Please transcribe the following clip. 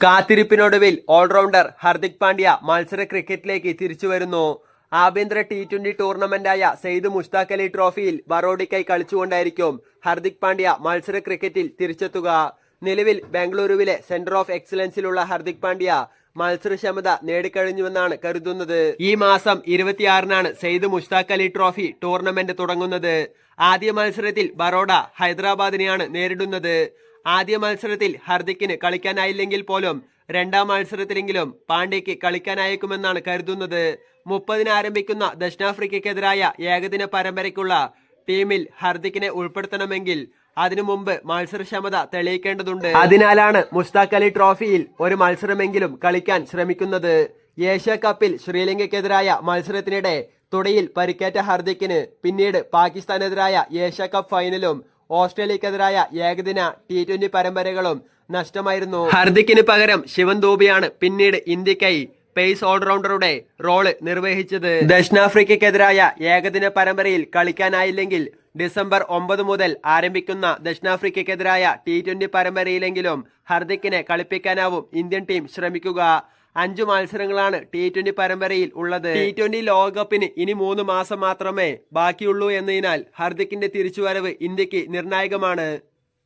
കാത്തിരിപ്പിനൊടുവിൽ allrounder Hardik Pandya മത്സര ക്രിക്കറ്റിലേക്ക് തിരിച്ചു വരുന്നു ആഭ്യന്തര ടി ട്വന്റി ടൂർണമെന്റായ സെയ്ദ് മുഷ്താഖ് അലി ട്രോഫിയിൽ ബറോഡിക്കായി കളിച്ചുകൊണ്ടായിരിക്കും ഹർദിക് പാണ്ഡ്യ മത്സര ക്രിക്കറ്റിൽ തിരിച്ചെത്തുക. നിലവിൽ ബംഗളൂരുവിലെ സെന്റർ ഓഫ് എക്സലൻസിലുള്ള ഹർദിക് പാണ്ഡ്യ മത്സരക്ഷമത നേടിക്കഴിഞ്ഞുവെന്നാണ് കരുതുന്നത്. ഈ മാസം ഇരുപത്തിയാറിനാണ് സെയ്ദ് മുഷ്താഖ് അലി ട്രോഫി ടൂർണമെന്റ് തുടങ്ങുന്നത്. ആദ്യ മത്സരത്തിൽ ബറോഡ ഹൈദരാബാദിനെയാണ് നേരിടുന്നത്. ആദ്യ മത്സരത്തിൽ ഹർദിക്കിന് കളിക്കാനായില്ലെങ്കിൽ പോലും രണ്ടാം മത്സരത്തിലെങ്കിലും പാണ്ഡ്യയ്ക്ക് കളിക്കാനായേക്കുമെന്നാണ് കരുതുന്നത്. മുപ്പതിന് ആരംഭിക്കുന്ന ദക്ഷിണാഫ്രിക്കയ്ക്കെതിരായ ഏകദിന പരമ്പരയ്ക്കുള്ള ടീമിൽ ഹർദിക്കിനെ ഉൾപ്പെടുത്തണമെങ്കിൽ അതിനു മുമ്പ് മത്സരക്ഷമത തെളിയിക്കേണ്ടതുണ്ട്. അതിനാലാണ് മുസ്താഖ് അലി ട്രോഫിയിൽ ഒരു മത്സരമെങ്കിലും കളിക്കാൻ ശ്രമിക്കുന്നത്. ഏഷ്യ കപ്പിൽ ശ്രീലങ്കയ്ക്കെതിരായ മത്സരത്തിനിടെ തുടയിൽ പരിക്കേറ്റ ഹർദിക്കിന് പിന്നീട് പാകിസ്ഥാനെതിരായ ഏഷ്യ കപ്പ് ഫൈനലും ഓസ്ട്രേലിയക്കെതിരായ ഏകദിന ടി ട്വന്റി പരമ്പരകളും നഷ്ടമായിരുന്നു. ഹർദിക്കിന് പകരം ശിവൻ ദൂബിയാണ് പിന്നീട് ഇന്ത്യക്കായി പേസ് ഓൾറൗണ്ടറുടെ റോൾ നിർവഹിച്ചത്. ദക്ഷിണാഫ്രിക്കയ്ക്കെതിരായ ഏകദിന പരമ്പരയിൽ കളിക്കാനായില്ലെങ്കിൽ ഡിസംബർ ഒമ്പത് മുതൽ ആരംഭിക്കുന്ന ദക്ഷിണാഫ്രിക്കയ്ക്കെതിരായ ടി ട്വന്റി പരമ്പരയിലെങ്കിലും ഹർദിക്കിനെ കളിപ്പിക്കാനാവും ഇന്ത്യൻ ടീം ശ്രമിക്കുക. അഞ്ചു മത്സരങ്ങളാണ് ടി ട്വന്റി പരമ്പരയിൽ ഉള്ളത്. ടി ട്വന്റി ലോകകപ്പിന് ഇനി മൂന്ന് മാസം മാത്രമേ ബാക്കിയുള്ളൂ എന്നതിനാൽ ഹർദിക്കിന്റെ തിരിച്ചുവരവ് ഇന്ത്യയ്ക്ക് നിർണായകമാണ്.